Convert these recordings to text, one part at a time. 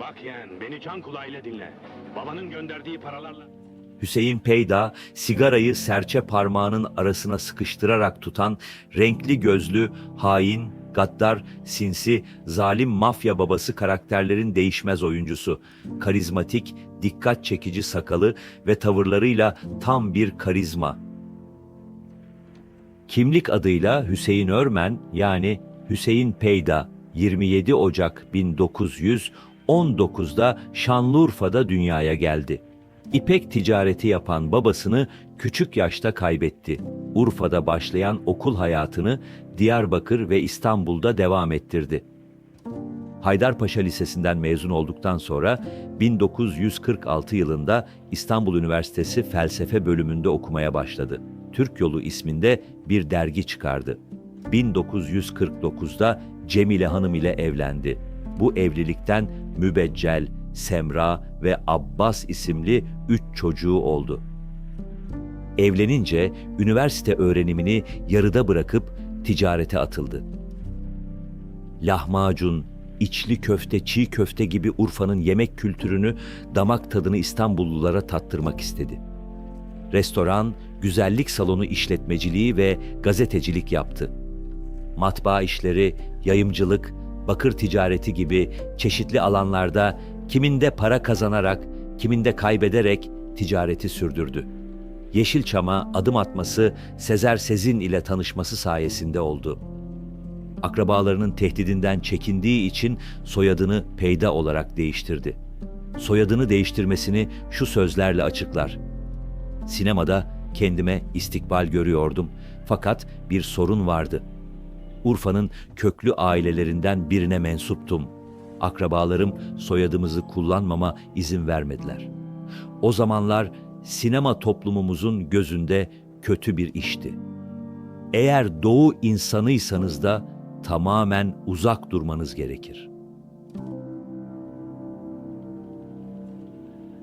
Bak yeğen, beni can kulağıyla dinle. Babanın gönderdiği paralarla... Hüseyin Peyda sigarayı serçe parmağının arasına sıkıştırarak tutan renkli gözlü, hain, gaddar, sinsi, zalim mafya babası karakterlerin değişmez oyuncusu. Karizmatik, dikkat çekici sakalı ve tavırlarıyla tam bir karizma. Kimlik adıyla Hüseyin Örmen yani Hüseyin Peyda 27 Ocak 1919'da Şanlıurfa'da dünyaya geldi. İpek ticareti yapan babasını küçük yaşta kaybetti. Urfa'da başlayan okul hayatını Diyarbakır ve İstanbul'da devam ettirdi. Haydarpaşa Lisesi'nden mezun olduktan sonra 1946 yılında İstanbul Üniversitesi Felsefe bölümünde okumaya başladı. Türk Yolu isminde bir dergi çıkardı. 1949'da Cemile Hanım ile evlendi. Bu evlilikten Mübeccel, Semra ve Abbas isimli üç çocuğu oldu. Evlenince üniversite öğrenimini yarıda bırakıp ticarete atıldı lahmacun, içli köfte, çiğ köfte gibi Urfa'nın yemek kültürünü, damak tadını İstanbullulara tattırmak istedi. Restoran, güzellik salonu işletmeciliği ve gazetecilik yaptı. Matbaa işleri, yayımcılık, bakır ticareti gibi çeşitli alanlarda kiminde para kazanarak, kiminde kaybederek ticareti sürdürdü. Yeşilçam'a adım atması Sezer Sezin ile tanışması sayesinde oldu akrabalarının tehdidinden çekindiği için soyadını Peyda olarak değiştirdi. Soyadını değiştirmesini şu sözlerle açıklar. Sinemada kendime istikbal görüyordum fakat bir sorun vardı. Urfa'nın köklü ailelerinden birine mensuptum. Akrabalarım soyadımızı kullanmama izin vermediler. O zamanlar sinema toplumumuzun gözünde kötü bir işti. Eğer doğu insanıysanız da tamamen uzak durmanız gerekir.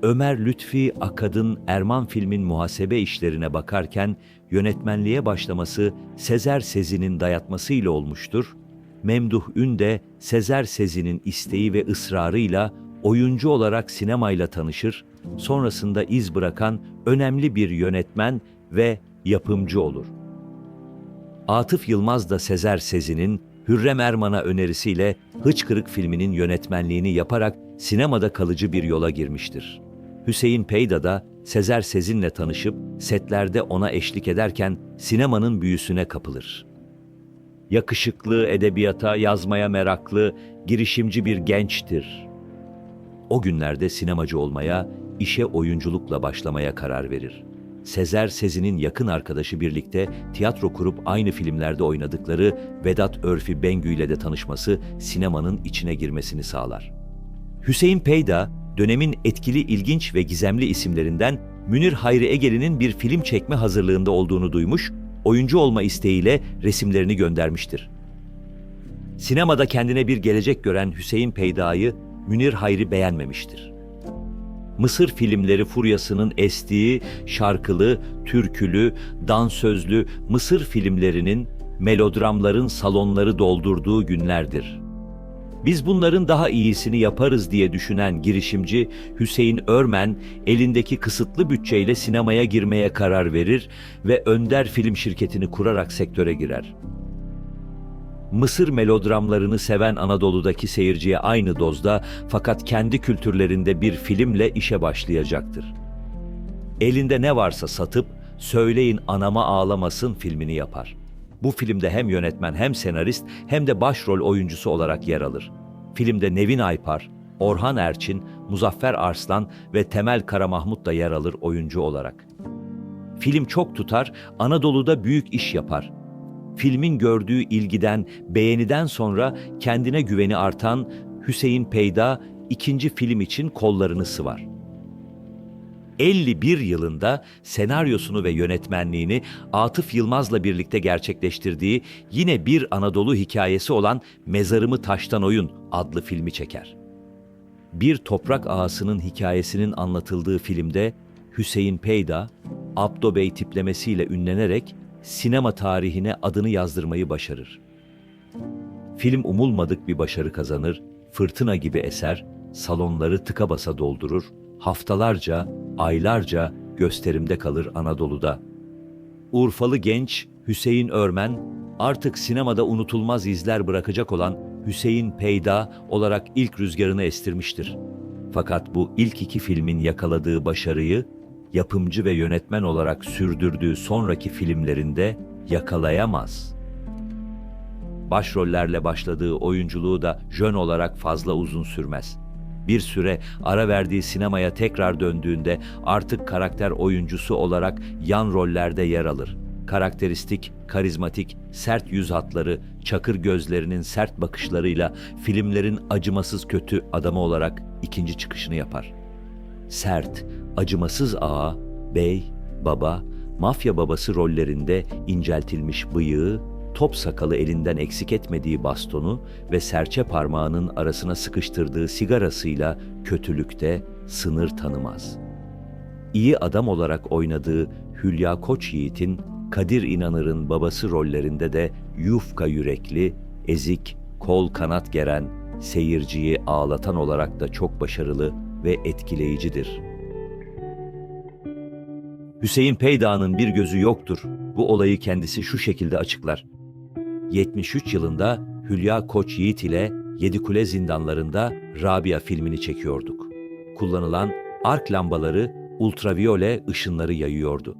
Ömer Lütfi Akad'ın Erman filmin muhasebe işlerine bakarken yönetmenliğe başlaması Sezer Sezi'nin dayatmasıyla olmuştur. Memduh Ün de Sezer Sezi'nin isteği ve ısrarıyla oyuncu olarak sinemayla tanışır, sonrasında iz bırakan önemli bir yönetmen ve yapımcı olur. Atıf Yılmaz da Sezer Sezi'nin Hürrem Erman'a önerisiyle Hıçkırık filminin yönetmenliğini yaparak sinemada kalıcı bir yola girmiştir. Hüseyin Peyda da Sezer Sezin'le tanışıp setlerde ona eşlik ederken sinemanın büyüsüne kapılır. Yakışıklı, edebiyata, yazmaya meraklı, girişimci bir gençtir. O günlerde sinemacı olmaya, işe oyunculukla başlamaya karar verir. Sezer Sezin'in yakın arkadaşı birlikte tiyatro kurup aynı filmlerde oynadıkları Vedat Örfi Bengü ile de tanışması sinemanın içine girmesini sağlar. Hüseyin Peyda, dönemin etkili, ilginç ve gizemli isimlerinden Münir Hayri Egeli'nin bir film çekme hazırlığında olduğunu duymuş, oyuncu olma isteğiyle resimlerini göndermiştir. Sinemada kendine bir gelecek gören Hüseyin Peyda'yı Münir Hayri beğenmemiştir. Mısır filmleri furyasının estiği şarkılı, türkülü, dansözlü Mısır filmlerinin, melodramların salonları doldurduğu günlerdir. Biz bunların daha iyisini yaparız diye düşünen girişimci Hüseyin Örmen elindeki kısıtlı bütçeyle sinemaya girmeye karar verir ve Önder Film Şirketi'ni kurarak sektöre girer. Mısır melodramlarını seven Anadolu'daki seyirciye aynı dozda fakat kendi kültürlerinde bir filmle işe başlayacaktır. Elinde ne varsa satıp Söyleyin Anama Ağlamasın filmini yapar. Bu filmde hem yönetmen hem senarist hem de başrol oyuncusu olarak yer alır. Filmde Nevin Aypar, Orhan Erçin, Muzaffer Arslan ve Temel Karamahmut da yer alır oyuncu olarak. Film çok tutar, Anadolu'da büyük iş yapar filmin gördüğü ilgiden, beğeniden sonra kendine güveni artan Hüseyin Peyda ikinci film için kollarını sıvar. 51 yılında senaryosunu ve yönetmenliğini Atıf Yılmaz'la birlikte gerçekleştirdiği yine bir Anadolu hikayesi olan Mezarımı Taştan Oyun adlı filmi çeker. Bir toprak ağasının hikayesinin anlatıldığı filmde Hüseyin Peyda, Abdo Bey tiplemesiyle ünlenerek sinema tarihine adını yazdırmayı başarır. film umulmadık bir başarı kazanır, fırtına gibi eser, salonları tıka basa doldurur, haftalarca, aylarca gösterimde kalır Anadolu'da. Urfalı genç Hüseyin Örmen artık sinemada unutulmaz izler bırakacak olan Hüseyin Peyda olarak ilk rüzgarını estirmiştir. Fakat bu ilk iki filmin yakaladığı başarıyı yapımcı ve yönetmen olarak sürdürdüğü sonraki filmlerinde yakalayamaz. Başrollerle başladığı oyunculuğu da jön olarak fazla uzun sürmez. Bir süre ara verdiği sinemaya tekrar döndüğünde artık karakter oyuncusu olarak yan rollerde yer alır. Karakteristik, karizmatik, sert yüz hatları, çakır gözlerinin sert bakışlarıyla filmlerin acımasız kötü adamı olarak ikinci çıkışını yapar. Sert, acımasız ağa, bey, baba, mafya babası rollerinde inceltilmiş bıyığı, top sakalı elinden eksik etmediği bastonu ve serçe parmağının arasına sıkıştırdığı sigarasıyla kötülükte sınır tanımaz. İyi adam olarak oynadığı Hülya Koç Yiğit'in Kadir İnanır'ın babası rollerinde de yufka yürekli, ezik, kol kanat geren, seyirciyi ağlatan olarak da çok başarılı ve etkileyicidir. Hüseyin Peyda'nın bir gözü yoktur. Bu olayı kendisi şu şekilde açıklar. 73 yılında Hülya Koç Yiğit ile Yedikule zindanlarında Rabia filmini çekiyorduk. Kullanılan ark lambaları ultraviyole ışınları yayıyordu.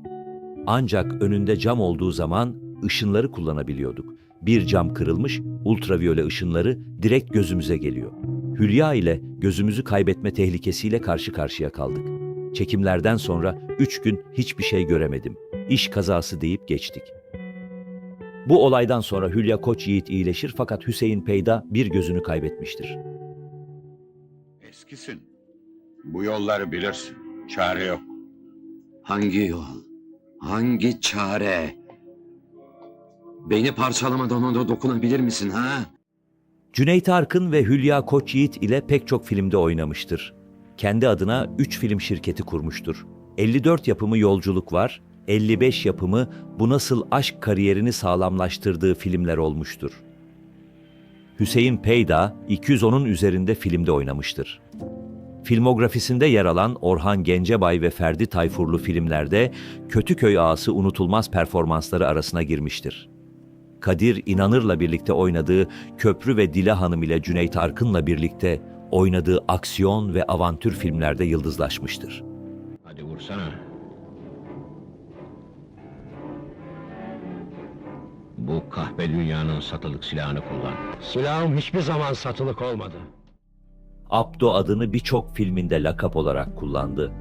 Ancak önünde cam olduğu zaman ışınları kullanabiliyorduk. Bir cam kırılmış, ultraviyole ışınları direkt gözümüze geliyor. Hülya ile gözümüzü kaybetme tehlikesiyle karşı karşıya kaldık. Çekimlerden sonra üç gün hiçbir şey göremedim. İş kazası deyip geçtik. Bu olaydan sonra Hülya Koç Yiğit iyileşir fakat Hüseyin Peyda bir gözünü kaybetmiştir. Eskisin. Bu yolları bilirsin. Çare yok. Hangi yol? Hangi çare? Beni parçalamadan ona dokunabilir misin ha? Cüneyt Arkın ve Hülya Koç Yiğit ile pek çok filmde oynamıştır. Kendi adına 3 film şirketi kurmuştur. 54 yapımı Yolculuk var, 55 yapımı Bu Nasıl Aşk kariyerini sağlamlaştırdığı filmler olmuştur. Hüseyin Peyda 210'un üzerinde filmde oynamıştır. Filmografisinde yer alan Orhan Gencebay ve Ferdi Tayfurlu filmlerde Kötüköy Ağası unutulmaz performansları arasına girmiştir. Kadir İnanır'la birlikte oynadığı Köprü ve Dila Hanım ile Cüneyt Arkın'la birlikte oynadığı aksiyon ve avantür filmlerde yıldızlaşmıştır. Hadi vursana. Bu kahpe dünyanın satılık silahını kullan. Silahım hiçbir zaman satılık olmadı. Abdo adını birçok filminde lakap olarak kullandı.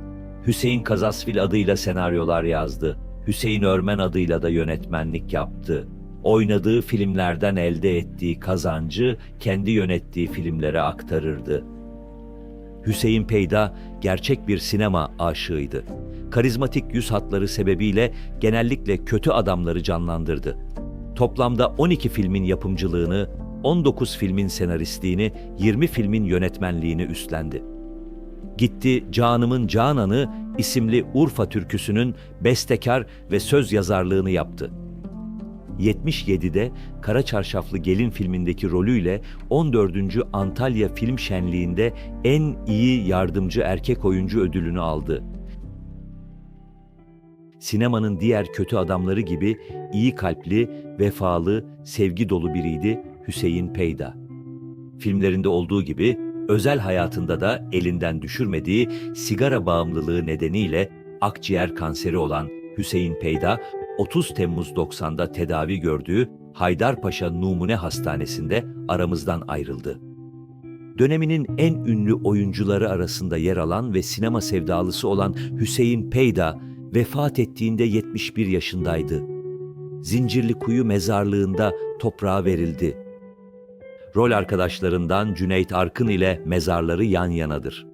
Hüseyin Kazasfil adıyla senaryolar yazdı. Hüseyin Örmen adıyla da yönetmenlik yaptı. Oynadığı filmlerden elde ettiği kazancı kendi yönettiği filmlere aktarırdı. Hüseyin Peyda gerçek bir sinema aşığıydı. Karizmatik yüz hatları sebebiyle genellikle kötü adamları canlandırdı. Toplamda 12 filmin yapımcılığını, 19 filmin senaristliğini, 20 filmin yönetmenliğini üstlendi. Gitti Canımın Cananı isimli Urfa türküsünün bestekar ve söz yazarlığını yaptı. 77'de Kara Çarşaflı Gelin filmindeki rolüyle 14. Antalya Film Şenliği'nde en iyi yardımcı erkek oyuncu ödülünü aldı. Sinemanın diğer kötü adamları gibi iyi kalpli, vefalı, sevgi dolu biriydi Hüseyin Peyda. Filmlerinde olduğu gibi özel hayatında da elinden düşürmediği sigara bağımlılığı nedeniyle akciğer kanseri olan Hüseyin Peyda 30 Temmuz 90'da tedavi gördüğü Haydarpaşa Numune Hastanesi'nde aramızdan ayrıldı. Döneminin en ünlü oyuncuları arasında yer alan ve sinema sevdalısı olan Hüseyin Peyda vefat ettiğinde 71 yaşındaydı. Zincirli Kuyu mezarlığında toprağa verildi. Rol arkadaşlarından Cüneyt Arkın ile mezarları yan yanadır.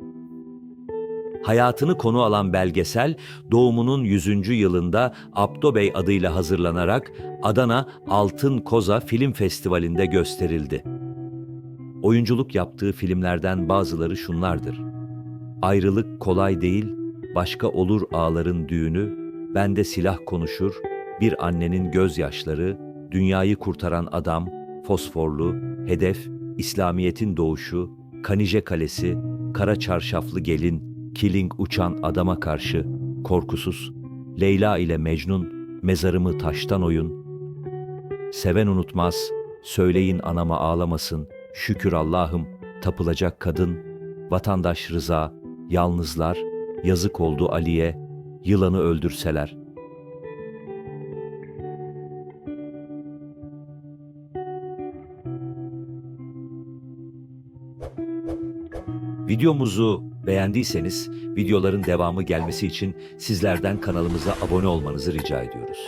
Hayatını konu alan belgesel doğumunun 100. yılında Abdo Bey adıyla hazırlanarak Adana Altın Koza Film Festivali'nde gösterildi. Oyunculuk yaptığı filmlerden bazıları şunlardır. Ayrılık kolay değil, başka olur ağların düğünü, bende silah konuşur, bir annenin gözyaşları, dünyayı kurtaran adam, fosforlu, Hedef, İslamiyet'in doğuşu, Kanije Kalesi, Kara Çarşaflı Gelin, Kiling uçan adama karşı, korkusuz, Leyla ile Mecnun, mezarımı taştan oyun, seven unutmaz, söyleyin anama ağlamasın, şükür Allah'ım, tapılacak kadın, vatandaş Rıza, yalnızlar, yazık oldu Ali'ye, yılanı öldürseler. Videomuzu beğendiyseniz videoların devamı gelmesi için sizlerden kanalımıza abone olmanızı rica ediyoruz.